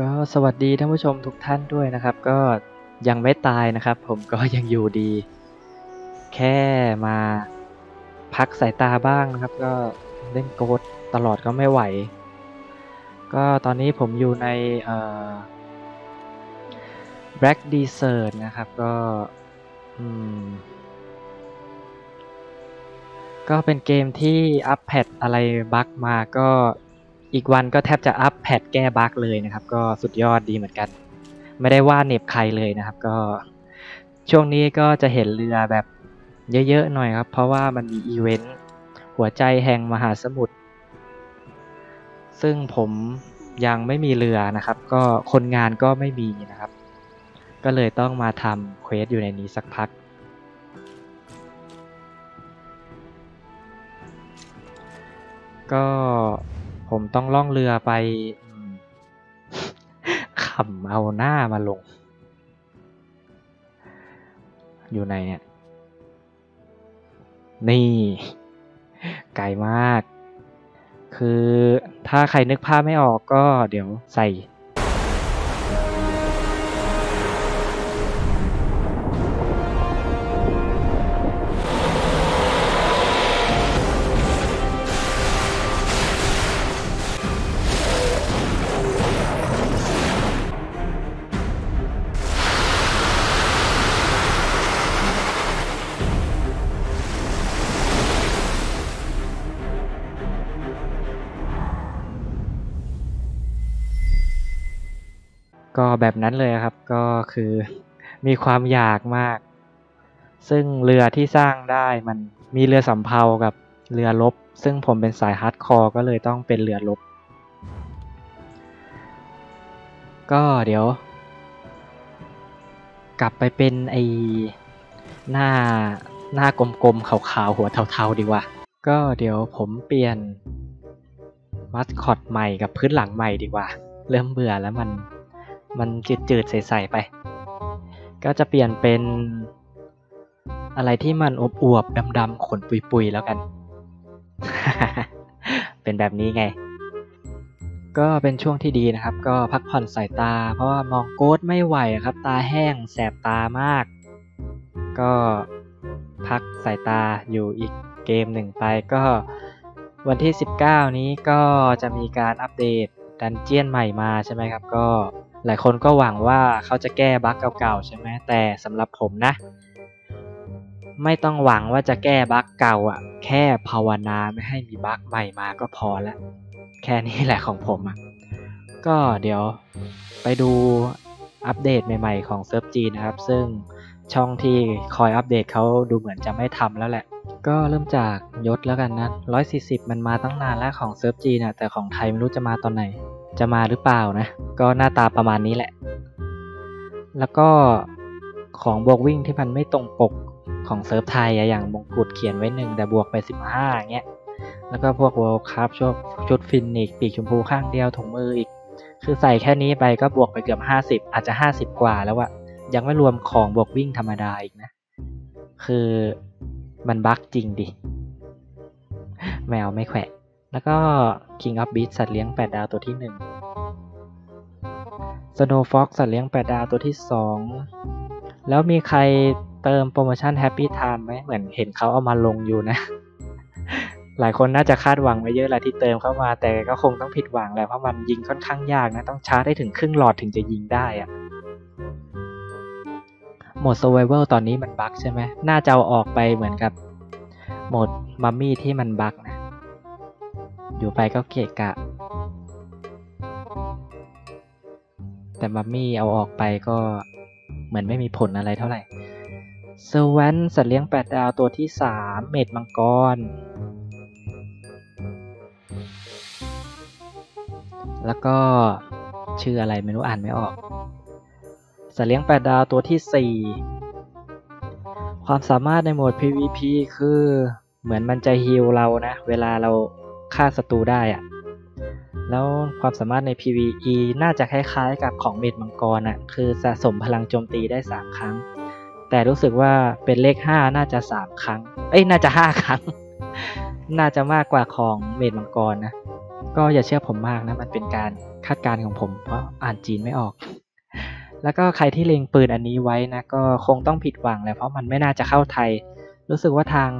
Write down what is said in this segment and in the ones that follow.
ก็สวัสดีท่านผู้ชมทุกท่านด้วยนะครับ ก็ยังไม่ตายนะครับ ผมก็ยังอยู่ดี แค่มาพักสายตาบ้างนะครับ ก็เล่นโกดตลอดก็ไม่ไหว ก็ตอนนี้ผมอยู่ใน Black Desert นะครับ ก็ก็เป็นเกมที่อัปแพทอะไรบั๊กมาก็ อีกวันก็แทบจะอัปแพทแก้บั๊กเลยนะครับ ก็สุดยอดดีเหมือนกัน ไม่ได้ว่าเหน็บใครเลยนะครับ ก็ช่วงนี้ก็จะเห็นเรือแบบเยอะๆหน่อยครับ เพราะว่ามันมีอีเวนต์หัวใจแห่งมหาสมุทรซึ่งผมยังไม่มีเรือนะครับ ก็คนงานก็ไม่มีนะครับ ก็เลยต้องมาทำเควสอยู่ในนี้สักพัก ก็ ผมต้องล่องเรือไปขำเอาหน้ามาลง อยู่ในเนี่ย นี่ ไกลมาก คือถ้าใครนึกภาพไม่ออกก็เดี๋ยวใส่ แบบนั้นเลยครับ ก็คือมีความอยากมาก ซึ่งเรือที่สร้างได้มันมีเรือสำเภากับเรือรบซึ่งผมเป็นสายฮาร์ดคอร์ก็เลยต้องเป็นเรือรบก็เดี๋ยว กลับไปเป็นไอหน้าหน้ากลมๆขาวๆหัวเทาๆดีกว่า ก็เดี๋ยวผมเปลี่ยนมัสคอตใหม่กับพื้นหลังใหม่ดีกว่า เริ่มเบื่อแล้วมัน มันจืดๆใสๆไป ก็จะเปลี่ยนเป็นอะไรที่มันอวบๆดำๆขนปุยๆแล้วกัน เป็นแบบนี้ไง ก็เป็นช่วงที่ดีนะครับ ก็พักผ่อนสายตา เพราะว่ามองโกดไม่ไหวครับ ตาแห้งแสบตามาก ก็พักสายตาอยู่อีกเกมหนึ่งไปก็วันที่ 19 นี้ก็จะมีการอัปเดตดันเจียนใหม่มาใช่ไหมครับ ก็ หลายคนก็หวังว่าเขาจะแก้บั๊กเก่าๆใช่ไหมแต่สำหรับผมนะ ไม่ต้องหวังว่าจะแก้บั๊กเก่าอะ แค่ภาวนาไม่ให้มีบั๊กใหม่มาก็พอแล้วแค่นี้แหละของผมอะก็เดี๋ยวไปดูอัปเดตใหม่ๆของเซิร์ฟจีนะครับ ซึ่งช่องที่คอยอัปเดตเขาดูเหมือนจะไม่ทำแล้วแหละ ก็เริ่มจากยศแล้วกันนะ 140 มันมาตั้งนานแล้วของเซิร์ฟจีนะแต่ของไทยไม่รู้จะมาตอนไหน จะมาหรือเปล่านะ ก็หน้าตาประมาณนี้แหละ แล้วก็ของบวกวิ่งที่มันไม่ตรงปกของเซิร์ฟไทยอะอย่างมงกุฎเขียนไว้หนึ่งแต่บวกไป 15อย่างเงี้ย แล้วก็พวก World Cup ชุดชุดฟินิกปีกชมพูข้างเดียวถุงมืออีก คือใส่แค่นี้ไปก็บวกไปเกือบ 50 อาจจะ 50 กว่าแล้วอะยังไม่รวมของบวกวิ่งธรรมดาอีกนะ คือมันบั๊กจริงดิ แมวไม่แขวะ แล้วก็ King of Beast สัตว์เลี้ยง 8 ดาวตัวที่ 1 Snow Fox สัตว์เลี้ยง 8 ดาวตัวที่ 2 แล้วมีใครเติมโปรโมชั่น Happy Time ไหมเหมือนเห็นเขาเอามาลงอยู่นะ หลายคนน่าจะคาดหวังไว้เยอะแหละที่เติมเข้ามา แต่ก็คงต้องผิดหวังแหละเพราะมันยิงค่อนข้างยากนะ ต้องชาร์จได้ถึงครึ่งหลอดถึงจะยิงได้อะโหมด Survival ตอนนี้มันบั๊กใช่ไหมน่าจะเอาออกไปเหมือนกับโหมดมัมมี่ที่มันบั๊กนะ อยู่ไปก็เกะกะ แต่มัมมี่เอาออกไปก็เหมือนไม่มีผลอะไรเท่าไหร่เซเวนสัตว์เลี้ยง8ดาวตัวที่3เม็ดมังกร แล้วก็ชื่ออะไรไม่รู้อ่านไม่ออก สัตว์เลี้ยง8ดาวตัวที่4ความสามารถในโหมด PVP คือเหมือนมันจะฮีลเรานะ เวลาเรา ฆ่าศัตรูได้อะแล้วความสามารถใน PVE น่าจะคล้ายๆ กับของเมดมังกรอะคือสะสมพลังโจมตีได้ 3 ครั้ง แต่รู้สึกว่าเป็นเลข 5 น่าจะ 3 ครั้ง เอ้ย น่าจะ 5 ครั้ง น่าจะมากกว่าของเมดมังกรนะ ก็อย่าเชื่อผมมากนะ มันเป็นการคาดการณ์ของผม เพราะอ่านจีนไม่ออก แล้วก็ใครที่เล็งปืนอันนี้ไว้นะ ก็คงต้องผิดหวังแหละเพราะมันไม่น่าจะเข้าไทย รู้สึกว่าทาง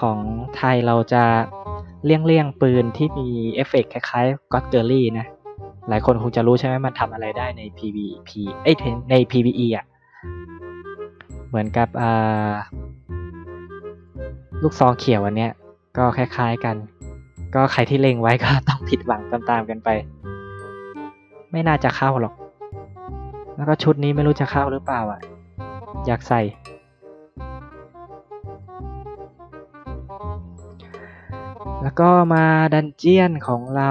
ของไทยเราจะ เลี่ยงเลี่ยงปืนที่มีเอฟเฟกคล้ายๆก็อตเกอรี่นะ หลายคนคงจะรู้ใช่ไหมมันทำอะไรได้ใน PVP เอ้ยใน PVE อะ เหมือนกับลูกซองเขียวอันเนี้ย ก็คล้ายๆกัน ก็ใครที่เล็งไว้ก็ต้องผิดหวังตามๆกันไป ไม่น่าจะเข้าหรอก แล้วก็ชุดนี้ไม่รู้จะเข้าหรือเปล่าอะ อยากใส่ แล้วก็มาดันเจียนของเรา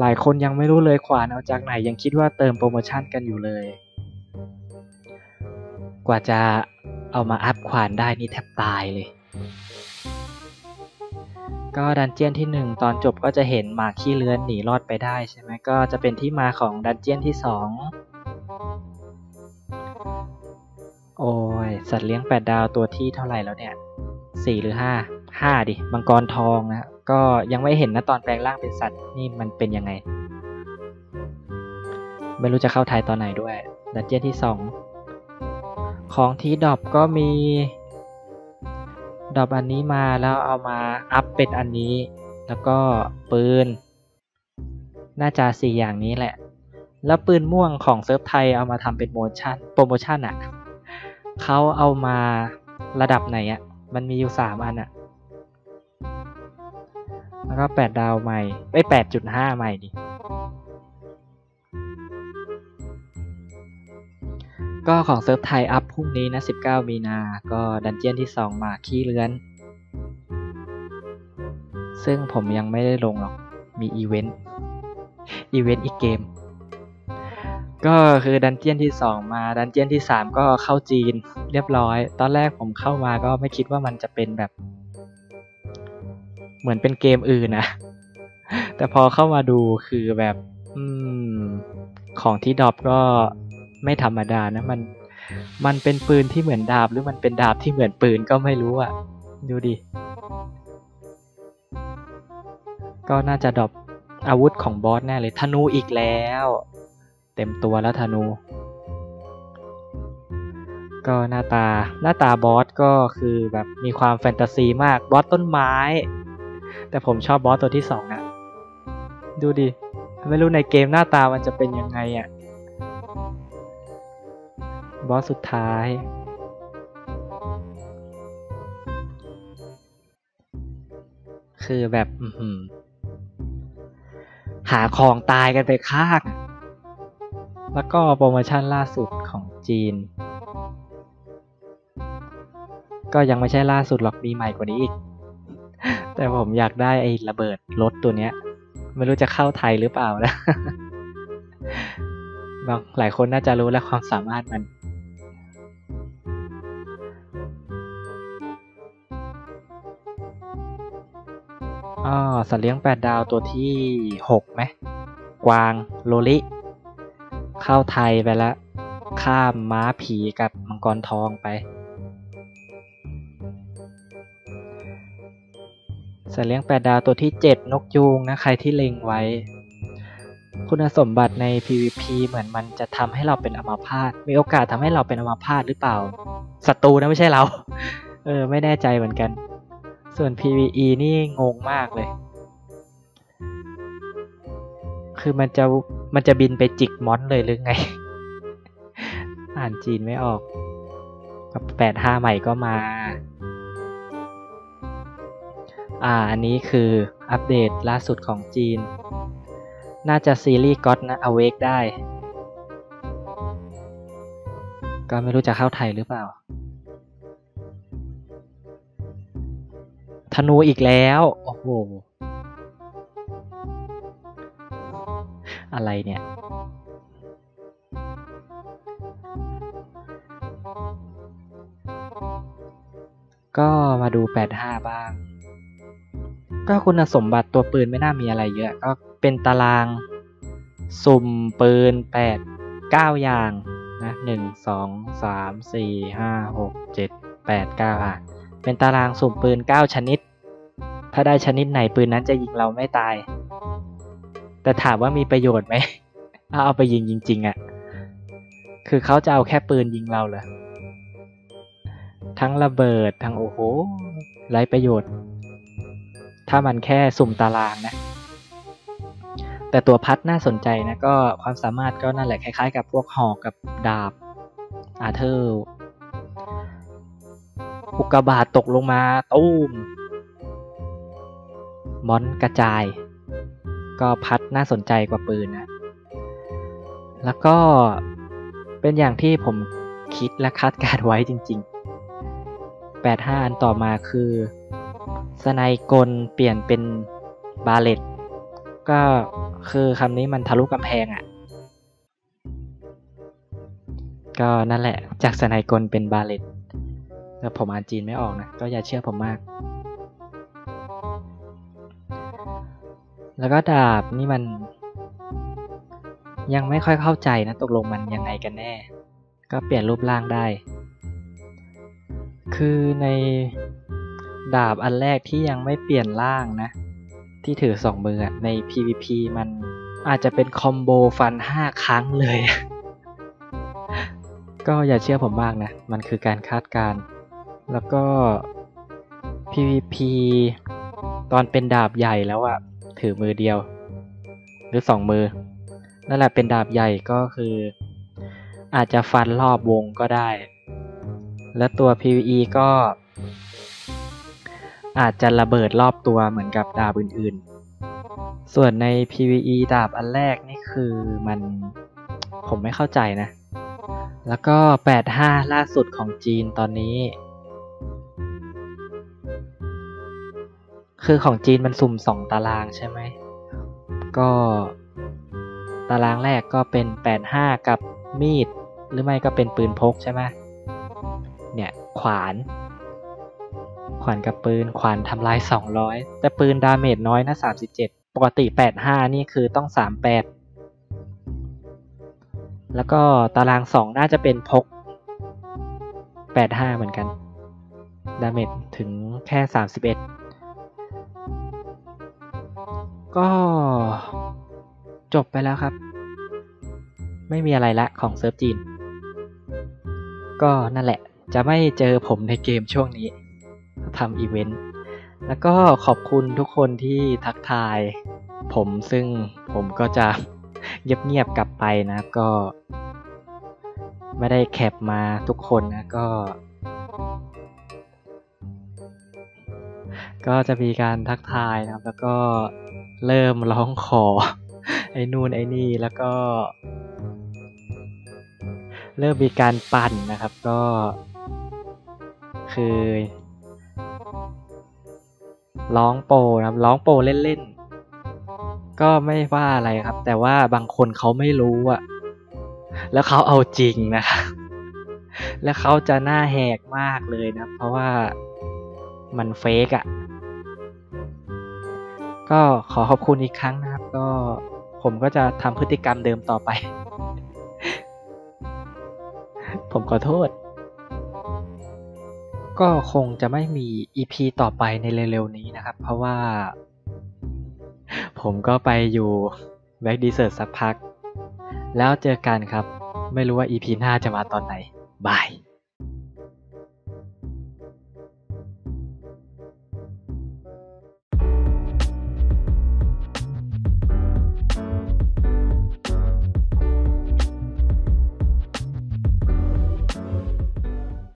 หลายคนยังไม่รู้เลยขวานเอาจากไหนยังคิดว่าเติมโปรโมชั่นกันอยู่เลย กว่าจะเอามาอัพขวานได้นี่แทบตายเลย ก็ดันเจียนที่ 1 ตอนจบก็จะเห็นหมาขี้เลื้อนหนีรอดไปได้ใช่ไหมก็จะเป็นที่มาของดันเจียนที่ 2 โอ้ย สัตว์เลี้ยง 8 ดาวตัวที่เท่าไหร่แล้วเนี่ย 4 หรือ 5 5 ดิ มังกรทองนะ ก็ยังไม่เห็นนะตอนแปลงร่างเป็นสัตว์นี่มันเป็นยังไง ไม่รู้จะเข้าไทยตอนไหนด้วยดันเจี้ยนที่สองของทีดอบก็มีดอบอันนี้มาแล้วเอามาอัพเป็นอันนี้ แล้วก็ปืน น่าจะสี่อย่างนี้แหละ แล้วปืนม่วงของเซิร์ฟไทยเอามาทำเป็นโมชั่นโปรโมชั่นอะ่ะเขาเอามาระดับไหนอะ่ะมันมีอยู่สามอันอะ่ะ แล้วก็แปดดาวใหม่ไอแปดจุดห้าใหม่ดิก็ของเซิร์ฟไทยอัพพรุ่งนี้นะ 19 มีนา ก็ดันเจียนที่2มาขี้เลือน ซึ่งผมยังไม่ได้ลงหรอก มีอีเวนต์ อีเวนต์อีกเกม ก็คือดันเจียนที่ 2 มา ดันเจียนที่ 3 ก็เข้าจีนเรียบร้อย ตอนแรกผมเข้ามาก็ไม่คิดว่ามันจะเป็นแบบ เหมือนเป็นเกมอื่นนะแต่พอเข้ามาดูคือแบบอืมของที่ดรอปก็ไม่ธรรมดานะมัน มันเป็นปืนที่เหมือนดาบ หรือมันเป็นดาบที่เหมือนปืนก็ไม่รู้อะดูดิ ก็น่าจะดรอปอาวุธของบอสแน่เลยธนูอีกแล้ว เต็มตัวแล้วธนู ก็หน้าตาหน้าตาบอสก็คือแบบมีความแฟนตาซีมากบอสต้นไม้ แต่ผมชอบบอสตัวที่สองอะดูดิ ไม่รู้ในเกมหน้าตามันจะเป็นยังไงอะบอสสุดท้าย คือแบบหาของตายกันไปข้างแล้วก็โปรโมชั่นล่าสุดของจีน ก็ยังไม่ใช่ล่าสุดหรอกมีใหม่กว่านี้อีก แต่ผมอยากได้ไอ้ระเบิดรถตัวเนี้ย ไม่รู้จะเข้าไทยหรือเปล่านะบางหลายคนน่าจะรู้แล้วความสามารถมัน อ๋อสัตว์เลี้ยงแปดดาวตัวที่หกไหม กวาง โลลิ เข้าไทยไปแล้ว ข้ามม้าผีกับมังกรทองไป สัตว์เลี้ยงแปดดาวตัวที่ 7 นกยูงนะใครที่เล็งไว้ คุณสมบัติใน PVP เหมือนมันจะทำให้เราเป็นอัมพาตมีโอกาสทำให้เราเป็นอัมพาตหรือเปล่าศัตรูนะไม่ใช่เรา เออ ไม่แน่ใจเหมือนกัน ส่วน PVE นี่งงมากเลย คือมันจะมันจะบินไปจิกมอนเลยหรือไง อ่านจีนไม่ออกกับแปดห้าใหม่ก็มา อ่า อันนี้คืออัปเดตล่าสุดของจีน น่าจะซีรีส์ก็อตนะ Awake ได้ ก็ไม่รู้จะเข้าไทยหรือเปล่า ธนูอีกแล้ว โอ้โห อะไรเนี่ย ก็มาดู 85 บ้าง ก็คุณสมบัติตัวปืนไม่น่ามีอะไรเยอะ ก็เป็นตาราง สุ่มปืนแปดเก้าอย่างนะหนึ่งสองสามสี่ห้าหกเจ็ดแปดเก้าอะเป็นตารางสุ่มปืนเก้าชนิด ถ้าได้ชนิดไหนปืนนั้นจะยิงเราไม่ตาย แต่ถามว่ามีประโยชน์ไหมถ้าเอาไปยิงจริงๆอะ่ะ คือเขาจะเอาแค่ปืนยิงเราเหรอ ทั้งระเบิดทั้งโอ้โห ไรประโยชน์ ถ้ามันแค่สุ่มตารางนะ แต่ตัวพัดน่าสนใจนะก็ความสามารถก็นั่นแหละคล้ายๆ กับพวกหอกกับดาบอาเธอร์อุกกาบาตตกลงมาตู้มมอนกระจาย ก็พัดน่าสนใจกว่าปืนนะ แล้วก็เป็นอย่างที่ผมคิดและคาดการไว้จริง ๆ 85 อันต่อมาคือ สไนกลเปลี่ยนเป็นบาเลตก็คือคำนี้มันทะลุกำแพงอะ่ะ ก็นั่นแหละ จากสไนกลเป็นบาเลตแต่ผมอ่านจีนไม่ออกนะ ก็อย่าเชื่อผมมาก แล้วก็ดาบนี่มัน ยังไม่ค่อยเข้าใจนะตกลงมันยังไงกันแน่ ก็เปลี่ยนรูปร่างได้ คือใน ดาบอันแรกที่ยังไม่เปลี่ยนร่างนะ ที่ถือสองมือใน PVP มันอาจจะเป็นคอมโบฟัน5ครั้งเลย ก็อย่าเชื่อผมมากนะ มันคือการคาดการ แล้วก็ PVP ตอนเป็นดาบใหญ่แล้วอะถือมือเดียว หรือสองมือ นั่นแหละเป็นดาบใหญ่ก็คือ อาจจะฟันรอบวงก็ได้ และตัว PVE ก็ อาจจะระเบิดรอบตัวเหมือนกับดาบอื่นๆ ส่วนใน PVE ดาบอันแรกนี่คือมันผมไม่เข้าใจนะ แล้วก็ 85 ล่าสุดของจีนตอนนี้ คือของจีนมันสุ่มสองตารางใช่ไหม ก็ ตารางแรกก็เป็น 85 กับมีด หรือไม่ก็เป็นปืนพกใช่ไหมเนี่ย ขวาน ขวานกับปืน ขวานทำลาย 200 แต่ปืนดาเมจน้อยนะ 37 ปกติ 85 นี่คือต้อง 38 แล้วก็ตาราง 2 น่าจะเป็นพก 85 เหมือนกัน ดาเมจถึงแค่ 31 ก็จบไปแล้วครับ ไม่มีอะไรละของเซิร์ฟจีน ก็นั่นแหละจะไม่เจอผมในเกมช่วงนี้ ทำอีเวนต์ แล้วก็ขอบคุณทุกคนที่ทักทาย ผมซึ่งผมก็จะเงียบๆกลับไปนะก็ ไม่ได้แคปมาทุกคนนะก็ ก็จะมีการทักทายนะครับ แล้วก็เริ่มร้องขอ ไอ้นู่นไอ้นี่แล้วก็ เริ่มมีการปั่นนะครับก็คือ ร้องโปนะครับร้องโปเล่นๆก็ไม่ว่าอะไรครับ แต่ว่าบางคนเขาไม่รู้อะแล้วเขาเอาจริงนะครับแล้วเขาจะหน้าแหกมากเลยนะ เพราะว่ามันเฟกอะก็ขอขอบคุณอีกครั้งนะครับ ก็ผมก็จะทำพฤติกรรมเดิมต่อไป ผมขอโทษ ก็คงจะไม่มี EP ต่อไปในเร็วๆนี้นะครับ เพราะว่า ผมก็ไปอยู่แบ็กดีเซอร์สักพัก แล้วเจอกันครับ ไม่รู้ว่า EP หน้าจะมาตอนไหน บาย